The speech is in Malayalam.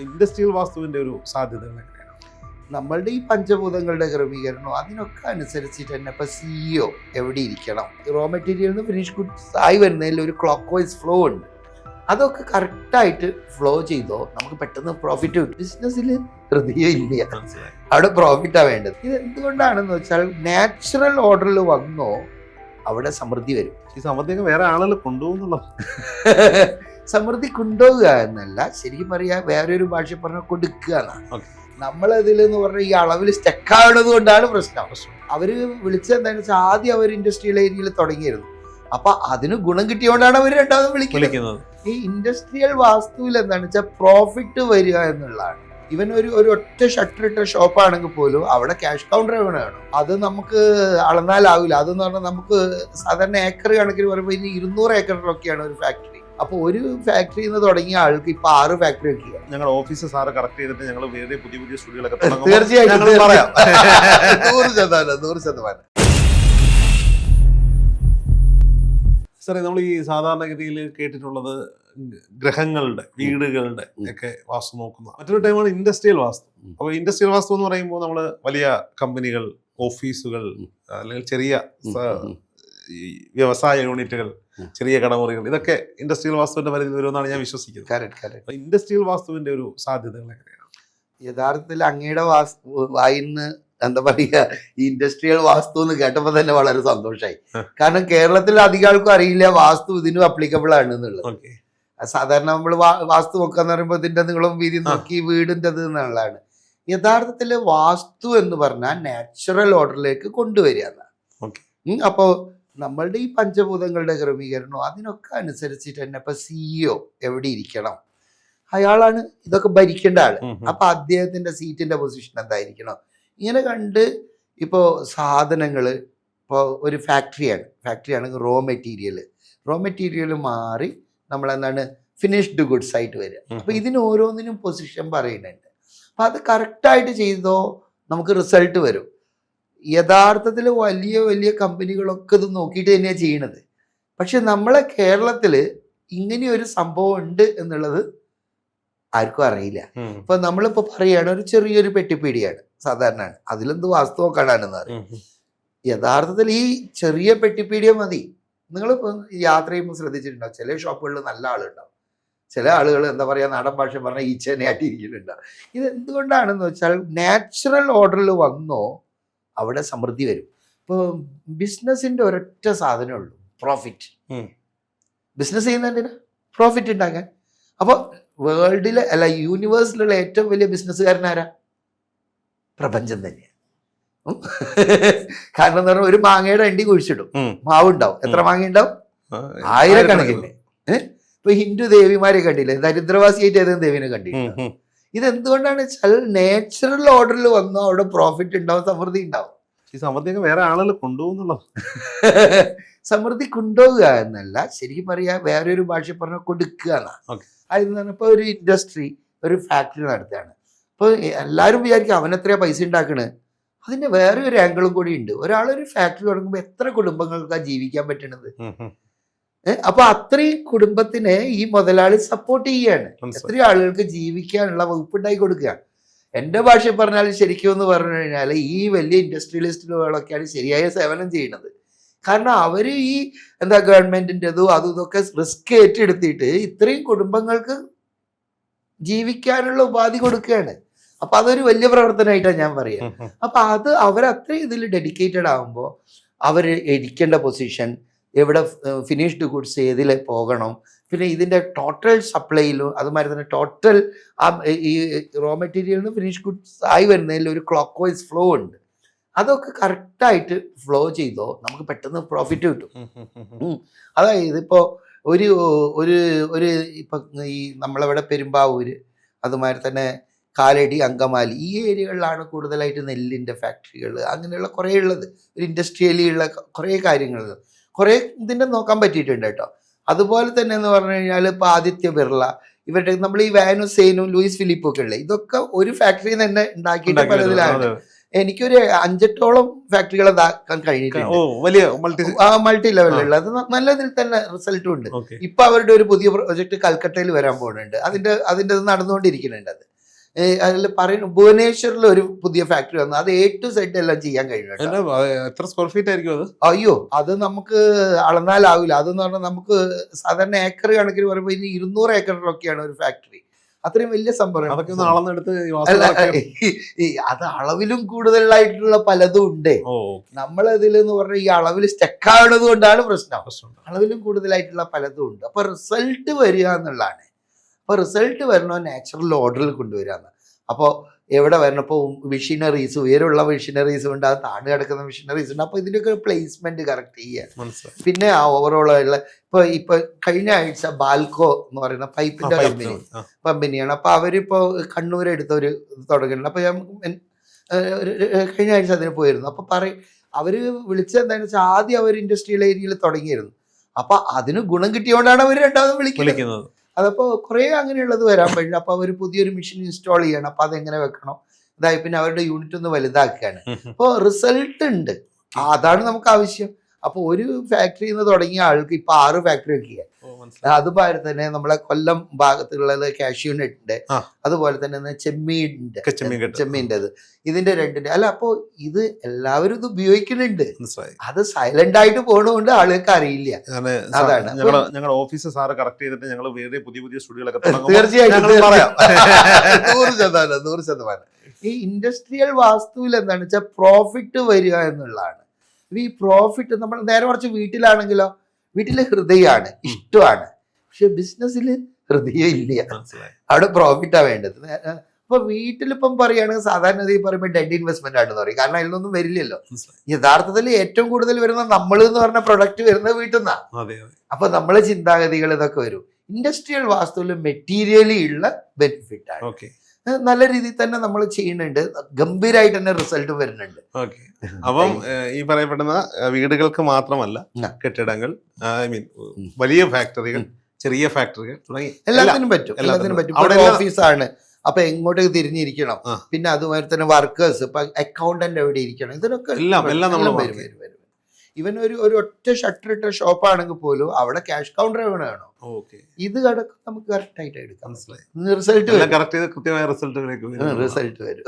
ഇൻഡസ്ട്രിയൽ വാസ്തുവിന്റെ ഒരു സാധ്യത എങ്ങനെയാണ്? നമ്മളുടെ ഈ പഞ്ചഭൂതങ്ങളുടെ ക്രമീകരണം അതിനൊക്കെ അനുസരിച്ചിട്ട് തന്നെ ഇപ്പം സിഇഒ എവിടെ ഇരിക്കണം? റോ മെറ്റീരിയൽ നിന്ന് ഫിനിഷ് ഗുഡ്സ് ആയി വരുന്നതിൽ ഒരു ക്ലോക്ക് വൈസ് ഫ്ലോ ഉണ്ട്. അതൊക്കെ കറക്റ്റായിട്ട് ഫ്ലോ ചെയ്തോ നമുക്ക് പെട്ടെന്ന് പ്രോഫിറ്റ് കിട്ടും. ബിസിനസ്സിൽ ഹൃദയം ഇല്ല അവിടെ പ്രോഫിറ്റാണ് വേണ്ടത്. ഇത് എന്തുകൊണ്ടാണെന്ന് വെച്ചാൽ നാച്ചുറൽ ഓർഡറിൽ വന്നോ അവിടെ സമൃദ്ധി വരും. ഈ സമൃദ്ധിയൊക്കെ വേറെ ആളുകൾ കൊണ്ടുപോകുന്നുള്ള സമൃദ്ധി കൊണ്ടുപോകുക എന്നല്ല. ശരിക്കും പറയാ വേറൊരു ഭാഷ പറഞ്ഞ കൊടുക്കുക എന്നാണ്. നമ്മൾ നമ്മളതിൽ എന്ന് പറഞ്ഞാൽ ഈ അളവിൽ സ്റ്റക്കാവുന്നത് കൊണ്ടാണ് പ്രശ്നം. അവർ വിളിച്ചത് എന്താണെന്ന് വെച്ചാൽ ആദ്യം അവർ ഇൻഡസ്ട്രിയൽ ഏരിയയിൽ തുടങ്ങിയിരുന്നു. അപ്പൊ അതിന് ഗുണം കിട്ടിയോണ്ടാണ് അവർ രണ്ടാമതും വിളിക്കുന്നത്. വിളിക്കുന്നത്. ഈ ഇൻഡസ്ട്രിയൽ വാസ്തുവിൽ എന്താണെന്ന് വെച്ചാൽ പ്രോഫിറ്റ് വരിക എന്നുള്ളതാണ്. ഇവൻ ഒരു ഒരു ഒറ്റ ഷട്ടർ ഇട്ട ഷോപ്പാണെങ്കിൽ പോലും അവിടെ ക്യാഷ് കൗണ്ടർ വേണം? അത് നമുക്ക് അളന്നാലാവില്ല. അതെന്ന് പറഞ്ഞാൽ നമുക്ക് സാധാരണ ഏക്കർ കണക്കിന് പറയുമ്പോൾ ഇനി ഇരുന്നൂറ് ഏക്കറിലൊക്കെയാണ് ഒരു ഫാക്ടറി അപ്പോൾ ഒരു ഫാക്ടറിയിൽ നിന്ന് തുടങ്ങിയ ആൾക്ക് ഇപ്പൊ ആറ് ഫാക്ടറി വെക്കുക ഞങ്ങൾ ഓഫീസ് സാറ് കറക്റ്റ് ചെയ്തിട്ട് ഞങ്ങൾ വേറെ പുതിയ പുതിയ സ്റ്റുഡിയോകളൊക്കെ തീർച്ചയായിട്ടും പറയാം നൂറ് ശതമാനം നൂറ് ശതമാനം സാറേ നമ്മൾ ഈ സാധാരണഗതിയിൽ കേട്ടിട്ടുള്ളത് ഗ്രഹങ്ങളുടെ വീടുകളുടെ. ഒക്കെ വാസ്തു നോക്കുന്ന മറ്റൊരു ടൈമാണ് ഇൻഡസ്ട്രിയൽ വാസ്തു. അപ്പോൾ ഇൻഡസ്ട്രിയൽ വാസ്തു എന്ന് പറയുമ്പോൾ നമ്മൾ വലിയ കമ്പനികൾ ഓഫീസുകൾ അല്ലെങ്കിൽ ചെറിയ. ഈ വ്യവസായ യൂണിറ്റുകൾ ചെറിയ കടമുറികൾ ഇതൊക്കെ ഇൻഡസ്ട്രിയൽ വാസ്തുവിന്റെ പരിധി വരുമെന്നാണ് ഞാൻ വിശ്വസിക്കുന്നത്. കറക്റ്റ് കറക്റ്റ് ഇൻഡസ്ട്രിയൽ വാസ്തുവിന്റെ ഒരു സാധ്യതകൾ എങ്ങനെയാണ്? യഥാർത്ഥത്തിൽ അങ്ങയുടെ വാസ് വായിന്ന് എന്താ പറയുക ഈ ഇൻഡസ്ട്രിയൽ വാസ്തു എന്ന് കേട്ടപ്പോൾ തന്നെ വളരെ സന്തോഷമായി കാരണം കേരളത്തിൽ അധികം ആൾക്കും അറിയില്ല വാസ്തു ഇതിനും അപ്ലിക്കബിൾ ആണ് എന്നുള്ളത്. സാധാരണ നമ്മൾ വാസ്തു എന്ന് പറയുമ്പോൾ ഇതിന്റെ നിങ്ങളും വീതി നോക്കി വീടിന്റെ എന്നുള്ളതാണ്. യഥാർത്ഥത്തിൽ വാസ്തു എന്ന് പറഞ്ഞാൽ നാച്ചുറൽ ഓർഡറിലേക്ക് കൊണ്ടുവരിക എന്നാണ്. അപ്പോൾ നമ്മളുടെ ഈ പഞ്ചഭൂതങ്ങളുടെ ക്രമീകരണം അതിനൊക്കെ അനുസരിച്ചിട്ട് തന്നെ ഇപ്പൊ സിഇഒ എവിടെ ഇരിക്കണം? അയാളാണ് ഇതൊക്കെ ഭരിക്കേണ്ട ആൾ. അപ്പൊ അദ്ദേഹത്തിന്റെ സീറ്റിന്റെ പൊസിഷൻ എന്തായിരിക്കണം? ഇങ്ങനെ കണ്ട് ഇപ്പോ സാധനങ്ങൾ ഇപ്പോൾ ഒരു ഫാക്ടറിയാണ് ഫാക്ടറി ആണെങ്കിൽ റോ മെറ്റീരിയൽ റോ മെറ്റീരിയൽ മാറി നമ്മൾ എന്താണ് ഫിനിഷ്ഡ് ഗുഡ്സ് ആയിട്ട് വരിക അപ്പൊ ഇതിന് ഓരോന്നിനും പൊസിഷൻ പറയുന്നുണ്ട്. അപ്പൊ അത് കറക്റ്റായിട്ട് ചെയ്തോ നമുക്ക് റിസൾട്ട് വരും. യഥാർത്ഥത്തിൽ വലിയ വലിയ കമ്പനികളൊക്കെ ഇത് നോക്കിയിട്ട് തന്നെയാണ് ചെയ്യണത്. പക്ഷെ നമ്മളെ കേരളത്തിൽ ഇങ്ങനെയൊരു ഒരു സംഭവം ഉണ്ട് എന്നുള്ളത് ആർക്കും അറിയില്ല. ഇപ്പൊ നമ്മളിപ്പോ പറയുകയാണ് ഒരു ചെറിയൊരു പെട്ടിപ്പീടിയാണ് സാധാരണ അതിലെന്ത് വാസ്തവം കാണാനെന്ന് അറിയാം യഥാർത്ഥത്തിൽ ഈ ചെറിയ പെട്ടിപ്പീടിയ മതി. നിങ്ങൾ യാത്ര ചെയ്യുമ്പോൾ ശ്രദ്ധിച്ചിട്ടുണ്ടാവും ചില ഷോപ്പുകളിൽ നല്ല ആളുണ്ടാവും. ചില ആളുകൾ എന്താ പറയുക നാടൻ ഭാഷ പറഞ്ഞാൽ ഈച്ചനെ ആയിട്ട് ഇരിക്കുന്നുണ്ടാവും. ഇത് എന്തുകൊണ്ടാണെന്ന് വെച്ചാൽ നാച്ചുറൽ ഓർഡറിൽ വന്നോ അവിടെ സമൃദ്ധി വരും. ഇപ്പോൾ ബിസിനസ്സിന്റെ ഒരൊറ്റ സാധനമേ ഉള്ളൂ പ്രോഫിറ്റ്. ബിസിനസ് ചെയ്യുന്നതിന് പ്രോഫിറ്റ് ഉണ്ടാക്കാൻ. അപ്പോൾ വേൾഡിലെ അല്ല യൂണിവേഴ്സിലുള്ള ഏറ്റവും വലിയ ബിസിനസ്സുകാരൻ ആരാ? പ്രപഞ്ചം തന്നെയാണ് കാരണം എന്ന് പറഞ്ഞാൽ ഒരു മാങ്ങയുടെ അണ്ടി കുഴിച്ചിടും. മാവ് ഉണ്ടാവും എത്ര മാങ്ങ ഉണ്ടാവും ആയിരക്കണക്കിന്. ഇപ്പൊ ഹിന്ദു ദേവിമാരെ കണ്ടില്ലേ? ദരിദ്രവാസിയായിട്ട് ഏതെങ്കിലും ദേവിനെ കണ്ടില്ല ഇത് എന്തുകൊണ്ടാണ് വെച്ചാൽ നാച്ചുറൽ ഓർഡറിൽ വന്നു അവിടെ പ്രോഫിറ്റ് ഉണ്ടാവും സമൃദ്ധി ഉണ്ടാവും ഈ സമൃദ്ധിയൊക്കെ വേറെ ആളുകൾ കൊണ്ടുപോകുന്നുള്ള? സമൃദ്ധി കൊണ്ടുപോകുക എന്നല്ല ശരിക്കും പറയാ വേറെ ഒരു ഭാഷ പറഞ്ഞ കൊടുക്കുക എന്നാണ്. അതിൽ അതെന്ന് ഇപ്പോൾ ഒരു ഇൻഡസ്ട്രി ഒരു ഫാക്ടറി നടത്തുകയാണ്. അപ്പോൾ എല്ലാവരും വിചാരിക്കും അവൻ പൈസ ഉണ്ടാക്കണേ അതിന്റെ വേറെ ഒരു ആംഗിളും കൂടി ഉണ്ട് ഒരാളൊരു ഫാക്ടറി തുടങ്ങുമ്പോൾ എത്ര കുടുംബങ്ങൾക്കാണ് ജീവിക്കാൻ പറ്റണത്? അപ്പൊ അത്രയും കുടുംബത്തിനെ ഈ മുതലാളി സപ്പോർട്ട് ചെയ്യാണ്. അത്രയും ആളുകൾക്ക് ജീവിക്കാനുള്ള വകുപ്പ് ഉണ്ടാക്കി കൊടുക്കുകയാണ് എന്റെ ഭാഷ പറഞ്ഞാൽ ശരിക്കും എന്ന് പറഞ്ഞു കഴിഞ്ഞാൽ ഈ വലിയ ഇൻഡസ്ട്രിയലിസ്റ്റുകളൊക്കെയാണ് ശരിയായ സേവനം ചെയ്യുന്നത്. കാരണം അവർ ഈ എന്താ ഗവൺമെന്റിന്റെതോ അതും ഇതൊക്കെ റിസ്ക് ഏറ്റെടുത്തിട്ട് ഇത്രയും കുടുംബങ്ങൾക്ക് ജീവിക്കാനുള്ള ഉപാധി കൊടുക്കുകയാണ്. അപ്പൊ അതൊരു വലിയ പ്രവർത്തനമായിട്ടാണ് ഞാൻ പറയുക അപ്പൊ അത് അവർ അത്രയും ഇതിൽ ഡെഡിക്കേറ്റഡ് ആകുമ്പോൾ അവർ ഇരിക്കേണ്ട പൊസിഷൻ എവിടെ ഫിനിഷ്ഡ് ഗുഡ്സ് ഏതിൽ പോകണം. പിന്നെ ഇതിന്റെ ടോട്ടൽ സപ്ലൈയിലും അതുമാതിരി തന്നെ ടോട്ടൽ ആ ഈ റോ മെറ്റീരിയലിന് ഫിനിഷ് ഗുഡ്സ് ആയി വരുന്നതിൽ ഒരു ക്ലോക്ക് വൈസ് ഫ്ലോ ഉണ്ട്. അതൊക്കെ കറക്റ്റായിട്ട് ഫ്ലോ ചെയ്തോ നമുക്ക് പെട്ടെന്ന് പ്രോഫിറ്റ് കിട്ടും. അതായത് ഇപ്പോൾ ഒരു ഒരു ഒരു ഇപ്പം ഈ നമ്മളവിടെ പെരുമ്പാവൂര് അതുമാതിരി തന്നെ കാലടി അങ്കമാലി ഈ ഏരിയകളിലാണ് കൂടുതലായിട്ട് നെല്ലിന്റെ ഫാക്ടറികൾ അങ്ങനെയുള്ള കുറേ ഉള്ളത് ഒരു ഇൻഡസ്ട്രിയലി ഉള്ള കുറേ കാര്യങ്ങൾ കുറേ ഇതിന്റെ നോക്കാൻ പറ്റിയിട്ടുണ്ട് കേട്ടോ. അതുപോലെ തന്നെ എന്ന് പറഞ്ഞു കഴിഞ്ഞാൽ ഇപ്പോൾ ആദിത്യ ബിർള ഇവരുടെ നമ്മൾ ഈ വാനു സെയിനും ലൂയിസ് ഫിലിപ്പും ഒക്കെ ഉള്ളത് ഇതൊക്കെ ഒരു ഫാക്ടറിയിൽ തന്നെ ഉണ്ടാക്കിയിട്ട് പലതിലാണ്. എനിക്കൊരു അഞ്ചെട്ടോളം ഫാക്ടറികൾ ഇതാക്കാൻ കഴിഞ്ഞിട്ടുണ്ട്. മൾട്ടി ലെവലുള്ള അത് നല്ല നല്ലതിൽ തന്നെ റിസൾട്ടും ഉണ്ട്. ഇപ്പൊ അവരുടെ ഒരു പുതിയ പ്രൊജക്ട് കൽക്കട്ടയിൽ വരാൻ പോകുന്നുണ്ട് അതിന്റെ അതിന്റെ ഇത് നടന്നുകൊണ്ടിരിക്കുന്നുണ്ട് അത്. അതിൽ പറയുന്നു ഭുവനേശ്വറിൽ ഒരു പുതിയ ഫാക്ടറി വന്നു. അത് എ ടു സെറ്റ് എല്ലാം ചെയ്യാൻ കഴിയും. എത്ര സ്ക്വയർ ഫീറ്റ് ആയിരിക്കും അത്? അയ്യോ അത് നമുക്ക് അളന്നാലാവില്ല. അതെന്ന് പറഞ്ഞാൽ നമുക്ക് സാധാരണ ഏക്കർ കണക്കിന് പറയുമ്പോൾ ഇനി ഇരുന്നൂറ് ഏക്കറിലൊക്കെയാണ് ഒരു ഫാക്ടറി അത്രയും വലിയ സംഭവം അത് അളവിലും കൂടുതലായിട്ടുള്ള പലതും ഉണ്ട്. നമ്മൾ നമ്മളതിൽ എന്ന് പറഞ്ഞാൽ ഈ അളവിൽ സ്റ്റക്കാവുന്നത് കൊണ്ടാണ് പ്രശ്നം. അളവിലും കൂടുതലായിട്ടുള്ള പലതും ഉണ്ട്. അപ്പൊ റിസൾട്ട് വരിക എന്നുള്ളതാണ്. അപ്പൊ റിസൾട്ട് വരണോ? നാച്ചുറൽ ഓർഡറിൽ കൊണ്ടുവരികയാണ് അപ്പോൾ എവിടെ വരണം? ഇപ്പോൾ മെഷീനറീസ് ഉയരമുള്ള മെഷീനറീസ് ഉണ്ട് അത് താണ് കിടക്കുന്ന മെഷീനറീസ് ഉണ്ട്. അപ്പോൾ ഇതിന്റെയൊക്കെ പ്ലേസ്മെന്റ് കറക്റ്റ് ചെയ്യുക പിന്നെ ആ ഓവറോൾ ഉള്ള ഇപ്പൊ ഇപ്പൊ കഴിഞ്ഞ ആഴ്ച ബാൽക്കോ എന്ന് പറയുന്ന പൈപ്പിന്റെ കമ്പനി കമ്പനിയാണ് അപ്പൊ അവരിപ്പോ കണ്ണൂർ എടുത്തൊരു തുടങ്ങുന്നുണ്ട് അപ്പൊ ഞാൻ ഒരു- ഒരു- കഴിഞ്ഞ ആഴ്ച അതിന് പോയിരുന്നു. അപ്പൊ പറയും അവർ വിളിച്ചത് എന്താണെന്ന് വെച്ചാൽ ആദ്യം അവർ ഇൻഡസ്ട്രിയൽ ഏരിയയിൽ തുടങ്ങിയിരുന്നു. അപ്പോൾ അതിന് ഗുണം കിട്ടിയോണ്ടാണ് അവർ രണ്ടാമത് വിളിക്കുന്നത്. വിളിക്കുന്നത് അതപ്പോ കുറെ അങ്ങനെയുള്ളത് വരാൻ പറ്റില്ല അപ്പോൾ അവർ പുതിയൊരു മെഷീൻ ഇൻസ്റ്റാൾ ചെയ്യണം. അപ്പൊ അതെങ്ങനെ വെക്കണം? അതായത് പിന്നെ അവരുടെ യൂണിറ്റ് ഒന്ന് വലുതാക്കുകയാണ്. അപ്പോൾ റിസൾട്ട് ഉണ്ട്. അതാണ് നമുക്ക് ആവശ്യം. അപ്പൊ ഒരു ഫാക്ടറിയിൽ നിന്ന് തുടങ്ങിയ ആൾക്ക് ഇപ്പൊ ആറ് ഫാക്ടറി ഓ, അതുപോലെ തന്നെ നമ്മളെ കൊല്ലം ഭാഗത്തുള്ളത് കാഷ്യൂ നെറ്റിന്റെ. അതുപോലെ തന്നെ ചെമ്മീന്റെ ഒക്കെ. ചെമ്മീന്റെത്. ഇതിന്റെ രണ്ടിന്റെ അല്ല അപ്പോ ഇത് എല്ലാവരും ഇത് ഉപയോഗിക്കുന്നുണ്ട്. അത് സൈലന്റ് ആയിട്ട് പോണതുകൊണ്ട് ആളുകൾക്ക് അറിയില്ല. അതാണ്. ഞങ്ങളുടെ ഓഫീസ് സാറ് കറക്റ്റ് ചെയ്തിട്ട് ഞങ്ങൾ വേറെ പുതിയ പുതിയ സ്റ്റുഡിയോകളൊക്കെ തീർച്ചയായിട്ടും ഞങ്ങൾ പറയാം. നൂറ് ശതമാനം നൂറ് ശതമാനം. ഈ ഇൻഡസ്ട്രിയൽ വാസ്തുവിൽ എന്താണെന്ന് വെച്ചാൽ പ്രോഫിറ്റ് വരിക എന്നുള്ളതാണ്. ഈ പ്രോഫിറ്റ് നമ്മൾ നേരെ കുറച്ച് വീട്ടിലാണെങ്കിലോ വീട്ടിലെ ഹൃദയമാണ് ഇഷ്ടമാണ്. പക്ഷെ ബിസിനസ്സിൽ ഹൃദയം ഇല്ല. അവിടെ പ്രോഫിറ്റാണ് വേണ്ടത്. അപ്പൊ വീട്ടിലിപ്പം പറയുകയാണെങ്കിൽ സാധാരണ ഗതി പറയുമ്പോൾ ഡെഡ് ഇൻവെസ്റ്റ്മെന്റ് ആണെന്ന് പറയും. കാരണം അതിലൊന്നും വരില്ലല്ലോ. യഥാർത്ഥത്തിൽ ഏറ്റവും കൂടുതൽ വരുന്ന നമ്മൾ എന്ന് പറഞ്ഞ പ്രൊഡക്റ്റ് വരുന്നത് വീട്ടിൽ നിന്നാണ് അപ്പൊ നമ്മളെ ചിന്താഗതികൾ ഇതൊക്കെ വരും. ഇൻഡസ്ട്രിയൽ വാസ്തുവിൽ മെറ്റീരിയലി ഉള്ള ബെനിഫിറ്റ് ആണ്. നല്ല രീതിയിൽ തന്നെ നമ്മൾ ചെയ്യുന്നുണ്ട്. ഗംഭീരമായിട്ട് തന്നെ റിസൾട്ട് വരുന്നുണ്ട്. ഓക്കെ അപ്പം ഈ പറയപ്പെടുന്ന വീടുകൾക്ക് മാത്രമല്ല കെട്ടിടങ്ങൾ ഐ മീൻ വലിയ ഫാക്ടറികൾ ചെറിയ ഫാക്ടറികൾ തുടങ്ങി എല്ലാം. എല്ലാത്തിനും പറ്റും. എല്ലാത്തിനും പറ്റും അവിടെ ഓഫീസാണ് അപ്പൊ എങ്ങോട്ടേക്ക് തിരിഞ്ഞിരിക്കണം? പിന്നെ അതുമാതിരി തന്നെ വർക്കേഴ്സ് ഇപ്പൊ അക്കൗണ്ടന്റ് എവിടെ ഇരിക്കണം? ഇതിനൊക്കെ എല്ലാം- എല്ലാം നമ്മൾ വരും, വരും. ഇവൻ ഒരു ഒരു ഒറ്റ ഷട്ടർ ഇട്ട ഷോപ്പാണെങ്കിൽ പോലും അവിടെ ക്യാഷ് കൗണ്ടർ വേണോ? ഓക്കെ. ഇത് കടക്ക് നമുക്ക് കറക്റ്റ് ആയിട്ട് എടുക്കാം റിസൾട്ട് റിസൾട്ട് വരും.